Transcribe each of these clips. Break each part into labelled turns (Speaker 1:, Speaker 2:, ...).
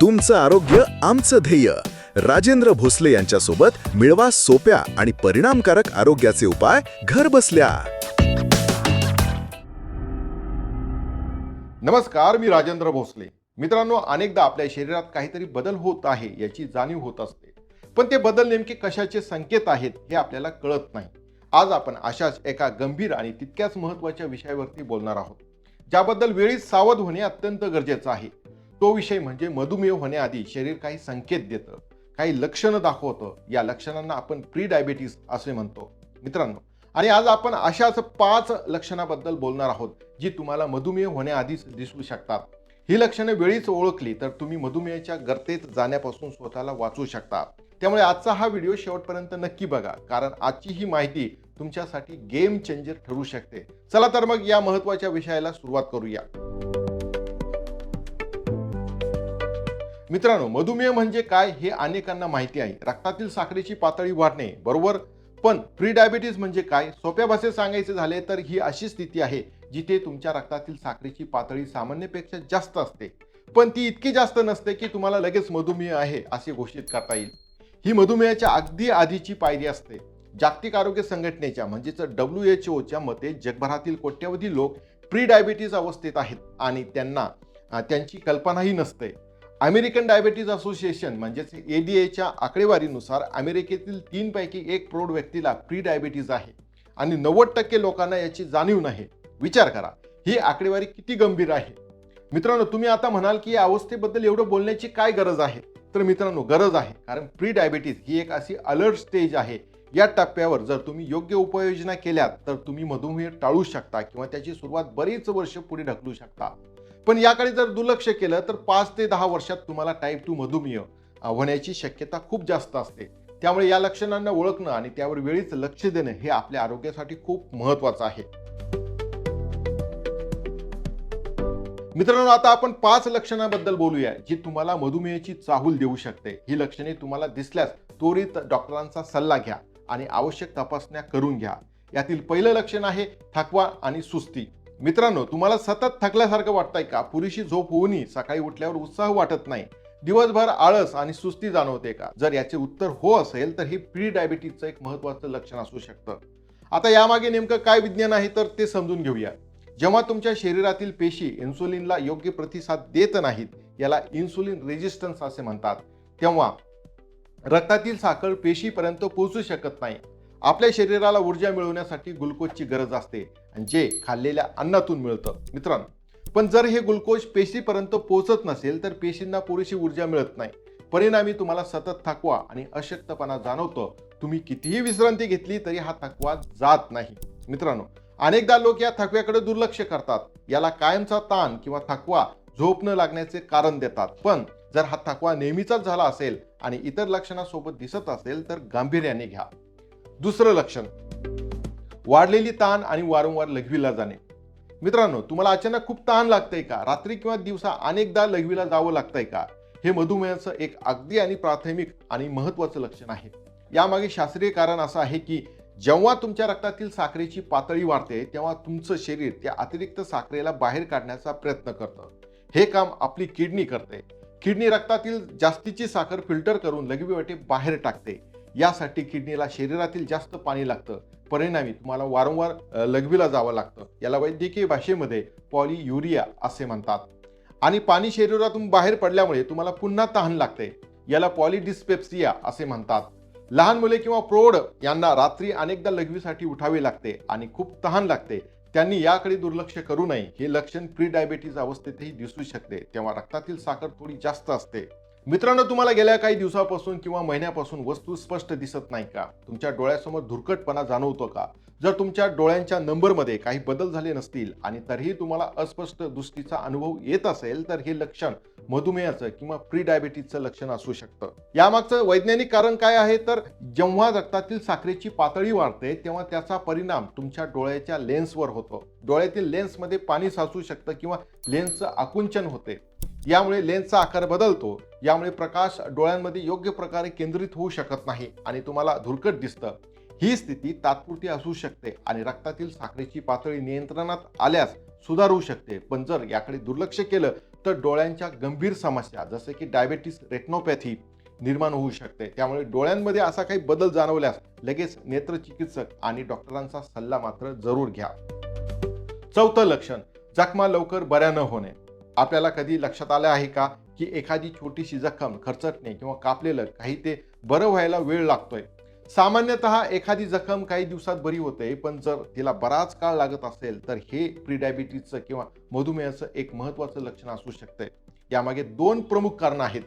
Speaker 1: तुमचं आरोग्य आमचं ध्येय. राजेंद्र भोसले यांच्यासोबत मिळवा सोप्या आणि परिणामकारक आरोग्याचे उपाय घर बसल्या.
Speaker 2: नमस्कार मी राजेंद्र भोसले. मित्रांनो अनेकदा आपल्या शरीरात काहीतरी बदल होत आहे याची जाणीव होत असते. पण ते बदल नेमके कशाचे संकेत आहेत हे आपल्याला कळत नाही. आज आपण अशाच एका गंभीर आणि तितक्याच महत्त्वाच्या विषयावरती बोलणार आहोत ज्याबद्दल वेळीच सावध होणे अत्यंत गरजेचं आहे. तो विषय म्हणजे मधुमेह होण्याआधी शरीर काही संकेत देतं काही लक्षणं दाखवतं. या लक्षणांना आपण प्री डायबिटीस असे म्हणतो मित्रांनो. आणि आज आपण अशाच पाच लक्षणाबद्दल बोलणार आहोत जी तुम्हाला मधुमेह होण्याआधीच दिसू शकतात. ही लक्षणे वेळीच ओळखली तर तुम्ही मधुमेहाच्या गर्तेत जाण्यापासून स्वतःला वाचू शकता. त्यामुळे आजचा हा व्हिडिओ शेवटपर्यंत नक्की बघा कारण आजची ही माहिती तुमच्यासाठी गेम चेंजर ठरू शकते. चला तर मग या महत्त्वाच्या विषयाला सुरुवात करूया. मित्रांनो मधुमेह म्हणजे काय हे अनेकांना माहिती आहे. रक्तातील साखरेची पातळी वाढणे बरोबर? पण प्री डायबिटीज म्हणजे काय? सोप्या भाषेत सांगायचे झाले तर ही अशी स्थिती आहे जिथे तुमच्या रक्तातील साखरेची पातळी सामान्यपेक्षा जास्त असते. पण ती इतकी जास्त नसते की तुम्हाला लगेच मधुमेह आहे असे घोषित करता येईल. ही मधुमेहाच्या अगदी आधीची पायरी असते. जागतिक आरोग्य संघटनेच्या म्हणजेच डब्ल्यू एच ओच्या मते जगभरातील कोट्यवधी लोक प्री डायबिटीज अवस्थेत आहेत आणि त्यांना त्यांची कल्पनाही नसते. अमेरिकन डायबेटीज असोसिएशन म्हणजेच एडीएच्या आकडेवारीनुसार अमेरिकेतील तीनपैकी एक प्रौढ व्यक्तीला प्री डायबिटीज आहे आणि नव्वद टक्के लोकांना याची जाणीव नाही. विचार करा ही आकडेवारी किती गंभीर आहे? मित्रांनो तुम्ही आता म्हणाल की या अवस्थेबद्दल एवढं बोलण्याची काय गरज आहे? तर मित्रांनो गरज आहे कारण प्री डायबिटीज ही एक अशी अलर्ट स्टेज आहे. या टप्प्यावर जर तुम्ही योग्य उपाययोजना केल्यात तर तुम्ही मधुमेह टाळू शकता किंवा त्याची सुरुवात बरीच वर्ष पुढे ढकलू शकता. पण याकडे जर दुर्लक्ष केलं तर पाच ते दहा वर्षात तुम्हाला टाईप टू मधुमेह होण्याची शक्यता खूप जास्त असते. त्यामुळे या लक्षणांना ओळखणं आणि त्यावर वेळीच लक्ष देणं हे आपल्या आरोग्यासाठी खूप महत्वाचं आहे. मित्रांनो आता आपण पाच लक्षणाबद्दल बोलूया जी तुम्हाला मधुमेहाची चाहूल देऊ शकते. ही लक्षणे तुम्हाला दिसल्यास त्वरित डॉक्टरांचा सल्ला घ्या आणि आवश्यक तपासण्या करून घ्या. यातील पहिलं लक्षण आहे थकवा आणि सुस्ती. मित्रांनो तुम्हाला सतत थकल्यासारखं वाटतंय का? पुरेशी झोप होऊनही सकाळी उठल्यावर उत्साह वाटत नाही. दिवसभर आळस आणि सुस्ती जाणवते का? जर याचे उत्तर हो असेल तर हे प्री डायबिटीजचं एक महत्वाचं लक्षण असू शकतं. आता यामागे नेमकं काय विज्ञान आहे तर ते समजून घेऊया. जेव्हा तुमच्या शरीरातील पेशी इन्सुलिनला योग्य प्रतिसाद देत नाहीत याला इन्सुलिन रेजिस्टन्स असे म्हणतात तेव्हा रक्तातील साखर पेशीपर्यंत पोहोचू शकत नाही. आपल्या शरीराला ऊर्जा मिळवण्यासाठी ग्लुकोजची गरज असते आणि जे खाल्लेल्या अन्नातून मिळतं. मित्रांनो पण जर हे ग्लुकोज पेशीपर्यंत पोहोचत नसेल तर पेशींना पुरेशी ऊर्जा मिळत नाही. परिणामी तुम्हाला सतत थकवा आणि अशक्तपणा जाणवतो. तुम्ही कितीही विश्रांती घेतली तरी हा थकवा जात नाही. मित्रांनो अनेकदा लोक या थकव्याकडे दुर्लक्ष करतात. याला कायमचा ताण किंवा थकवा झोप न लागण्याचे कारण देतात. पण जर हा थकवा नेहमीचाच झाला असेल आणि इतर लक्षणासोबत दिसत असेल तर गांभीर्याने घ्या. दुसरं लक्षण. वाढलेली ताण आणि वारंवार लघवीला जाणे. मित्रांनो तुम्हाला अचानक खूप ताण लागतंय का? रात्री किंवा दिवसा अनेकदा लघवीला जावं लागतंय का? हे मधुमेहाचं एक अगदी आणि प्राथमिक आणि महत्त्वाचं लक्षण आहे. यामागे शास्त्रीय कारण असं आहे की जेव्हा तुमच्या रक्तातील साखरेची पातळी वाढते तेव्हा तुमचं शरीर त्या अतिरिक्त साखरेला बाहेर काढण्याचा प्रयत्न करतं. हे काम आपली किडनी करते. किडनी रक्तातील जास्तीची साखर फिल्टर करून लघवीवाटे बाहेर टाकते. यासाठी किडनीला शरीरातील जास्त पाणी लागतं. परिणामी तुम्हाला वारंवार लघवीला जावं लागतं. याला वैद्यकीय भाषेमध्ये पॉलियुरिया असे म्हणतात. आणि पाणी शरीरातून बाहेर पडल्यामुळे तुम्हाला पुन्हा तहान लागते. याला पॉलिडिस्पेप्सिया असे म्हणतात. लहान मुले किंवा प्रौढ यांना रात्री अनेकदा लघवीसाठी उठावे लागते आणि खूप तहान लागते. त्यांनी याकडे दुर्लक्ष करू नये. हे लक्षण प्री डायबेटीज अवस्थेतही दिसू शकते. तेव्हा रक्तातील साखर थोडी जास्त असते. मित्रांनो तुम्हाला गेल्या काही दिवसापासून किंवा महिन्यापासून वस्तू स्पष्ट दिसत नाही का? तुमच्या डोळ्यासमोर धुरकटपणा जाणवतो का? जर तुमच्या डोळ्यांच्या नंबरमध्ये काही बदल झाले नसतील आणि तरीही तुम्हाला अस्पष्ट दृष्टीचा अनुभव येत असेल तर हे लक्षण मधुमेहाचं किंवा प्री डायबिटीजचं लक्षण असू शकतं. यामागचं वैज्ञानिक कारण काय आहे? तर जेव्हा रक्तातील साखरेची पातळी वाढते तेव्हा त्याचा परिणाम तुमच्या डोळ्याच्या लेन्सवर होतो. डोळ्यातील लेन्समध्ये पाणी साचू शकतं किंवा लेन्सचं आकुंचन होते. यामुळे लेन्सचा आकार बदलतो यामुळे प्रकाश डोळ्यांमध्ये योग्य प्रकारे केंद्रित होऊ शकत नाही आणि तुम्हाला धुरकट दिसतं. ही स्थिती तात्पुरती असू शकते आणि रक्तातील साखरेची पातळी नियंत्रणात आल्यास सुधारू शकते. पण जर याकडे दुर्लक्ष केलं तर डोळ्यांच्या गंभीर समस्या जसे की डायबेटीस रेटनोपॅथी निर्माण होऊ शकते. त्यामुळे डोळ्यांमध्ये असा काही बदल जाणवल्यास लगेच नेत्रचिकित्सक आणि डॉक्टरांचा सल्ला मात्र जरूर घ्या. चौथं लक्षण जखमा लवकर बऱ्या न होणे. आपल्याला कधी लक्षात आलं आहे का की एखादी छोटीशी जखम खरचटणे किंवा कापलेलं काही ते बरं व्हायला वेळ लागतोय? सामान्यतः एखादी जखम काही दिवसात बरी होते पण जर तिला बराच काळ लागत असेल तर हे प्रीडायबिटीजचं किंवा मधुमेहाचं एक महत्त्वाचं लक्षण असू शकते यामागे दोन प्रमुख कारणं आहेत.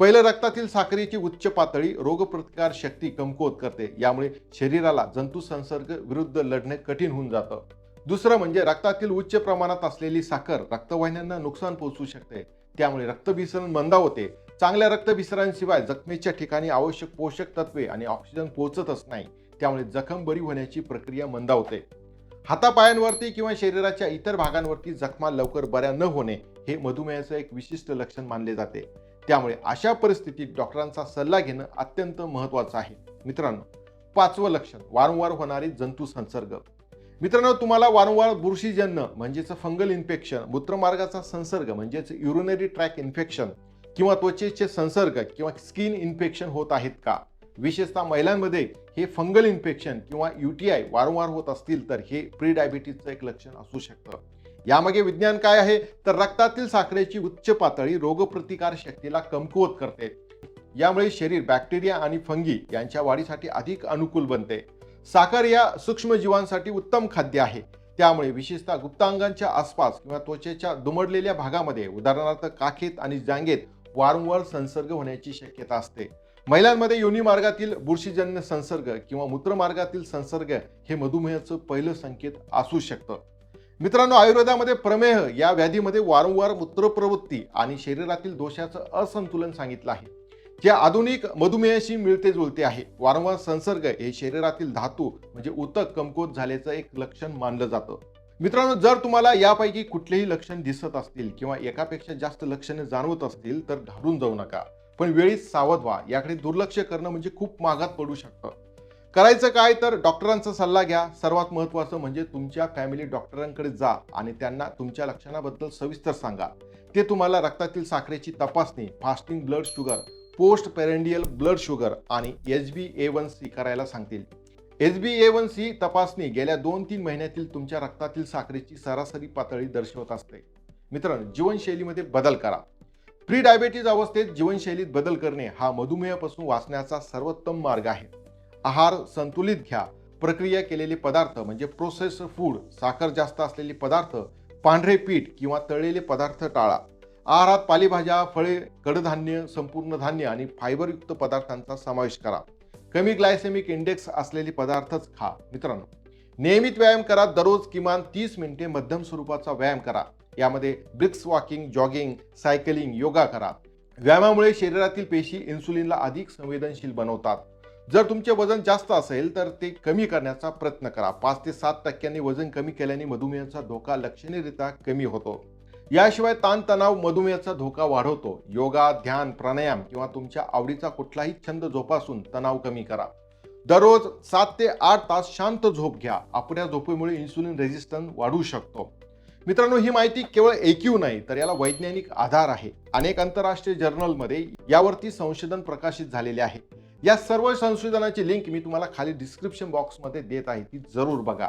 Speaker 2: पहिलं रक्तातील साखरेची उच्च पातळी रोगप्रतिकार शक्ती कमकुवत करते. यामुळे शरीराला जंतुसंसर्ग विरुद्ध लढणे कठीण होऊन जातं. दुसरं म्हणजे रक्तातील उच्च प्रमाणात असलेली साखर रक्तवाहिन्यांना नुकसान पोहोचू शकते. त्यामुळे रक्तभिसरण मंदावते चांगल्या रक्तभिसरांशिवाय जखमेच्या ठिकाणी आवश्यक पोषक तत्वे आणि ऑक्सिजन पोहोचतच नाही. त्यामुळे जखम बरी होण्याची प्रक्रिया मंदावते हातापायांवरती किंवा शरीराच्या इतर भागांवरती जखमा लवकर बऱ्या न होणे हे मधुमेहाचं एक विशिष्ट लक्षण मानले जाते. त्यामुळे अशा परिस्थितीत डॉक्टरांचा सल्ला घेणं अत्यंत महत्त्वाचं आहे. मित्रांनो पाचवं लक्षण वारंवार होणारे जंतू संसर्ग. मित्रांनो तुम्हाला वारंवार बुरशीजन्य म्हणजेच फंगल इन्फेक्शन मूत्रमार्गाचा संसर्ग म्हणजेच युरिनरी ट्रॅक इन्फेक्शन किंवा त्वचेचे संसर्ग किंवा स्किन इन्फेक्शन होत आहेत का? विशेषतः महिलांमध्ये हे फंगल इन्फेक्शन किंवा युटीआय वारंवार होत असतील तर हे प्री डायबिटीजचं एक लक्षण असू शकतं. यामागे विज्ञान काय आहे? तर रक्तातील साखरेची उच्च पातळी रोगप्रतिकार शक्तीला कमकुवत करते. यामुळे शरीर बॅक्टेरिया आणि फंगी यांच्या वाढीसाठी अधिक अनुकूल बनते. साखर या सूक्ष्मजीवांसाठी उत्तम खाद्य आहे. त्यामुळे विशेषतः गुप्तांगांच्या आसपास किंवा त्वचेच्या दुमडलेल्या भागामध्ये उदाहरणार्थ काखेत आणि जांगेत वारंवार संसर्ग होण्याची शक्यता असते. महिलांमध्ये योनी मार्गातील बुरशीजन्य संसर्ग किंवा मूत्रमार्गातील संसर्ग हे मधुमेहाचं पहिलं संकेत असू शकतं. मित्रांनो आयुर्वेदामध्ये प्रमेह या व्याधीमध्ये वारंवार मूत्रप्रवृत्ती आणि शरीरातील दोषाचं असंतुलन सांगितलं आहे. जे आधुनिक मधुमेहाशी मिळते जुळते आहे. वारंवार संसर्ग हे शरीरातील धातू म्हणजे उतक कमकुवत झाल्याचं एक लक्षण मानलं जातं. मित्रांनो जर तुम्हाला यापैकी कुठलेही लक्षण दिसत असतील किंवा एकापेक्षा जास्त लक्षणे जाणवत असतील तर घाबरून जाऊ नका. पण वेळीच सावध व्हा. याकडे दुर्लक्ष करणं म्हणजे खूप मागात पडू शकतं. करायचं काय तर डॉक्टरांचा सल्ला घ्या. सर्वात महत्त्वाचं म्हणजे तुमच्या फॅमिली डॉक्टरांकडे जा आणि त्यांना तुमच्या लक्षणाबद्दल सविस्तर सांगा. ते तुम्हाला रक्तातील साखरेची तपासणी fasting blood sugar post prandial blood sugar आणि H B A one C करायला सांगतील. H B A one C तपासणी गेल्या दोन तीन महिन्यातील तुमच्या रक्तातील साखरेची सरासरी पातळी दर्शवत असते. मित्रांनो जीवनशैलीमध्ये बदल करा. प्री डायबेटीज अवस्थेत जीवनशैलीत बदल करणे हा मधुमेहापासून वाचण्याचा सर्वोत्तम मार्ग आहे. आहार संतुलित घ्या. प्रक्रिया केलेले पदार्थ म्हणजे प्रोसेस फूड साखर जास्त असलेले पदार्थ पांढरे पीठ किंवा तळलेले पदार्थ टाळा. आहारात पालेभाज्या फळे कडधान्य संपूर्ण धान्य आणि फायबरयुक्त पदार्थांचा समावेश करा. कमी ग्लायसेमिक इंडेक्स असलेले पदार्थच खा. मित्रांनो नियमित व्यायाम करा. दररोज किमान तीस मिनिटे मध्यम स्वरूपाचा व्यायाम करा. यामध्ये brisk walking jogging cycling yoga करा. व्यायामामुळे शरीरातील पेशी इन्सुलिनला अधिक संवेदनशील बनवतात. जर तुमचे वजन जास्त असेल तर ते कमी करण्याचा प्रयत्न करा. पाच ते सात टक्क्यांनी वजन कमी केल्याने मधुमेहाचा धोका लक्षणीयरित्या कमी होतो. याशिवाय ताणतणाव मधुमेहाचा धोका वाढवतो. योगा ध्यान प्राणायाम किंवा तुमच्या आवडीचा कुठलाही छंद जोपासून तणाव कमी करा. दररोज सात ते आठ तास शांत झोप घ्या. आपल्या झोपेमुळे इन्सुलिन रेजिस्टन्स वाढू शकतो. मित्रांनो ही माहिती केवळ ऐकीव नाही तर याला वैज्ञानिक आधार आहे. अनेक आंतरराष्ट्रीय जर्नलमध्ये यावरती संशोधन प्रकाशित झालेले आहे. या सर्व संशोधनाची लिंक मी तुम्हाला खाली डिस्क्रिप्शन बॉक्समध्ये देत आहे. ती जरूर बघा.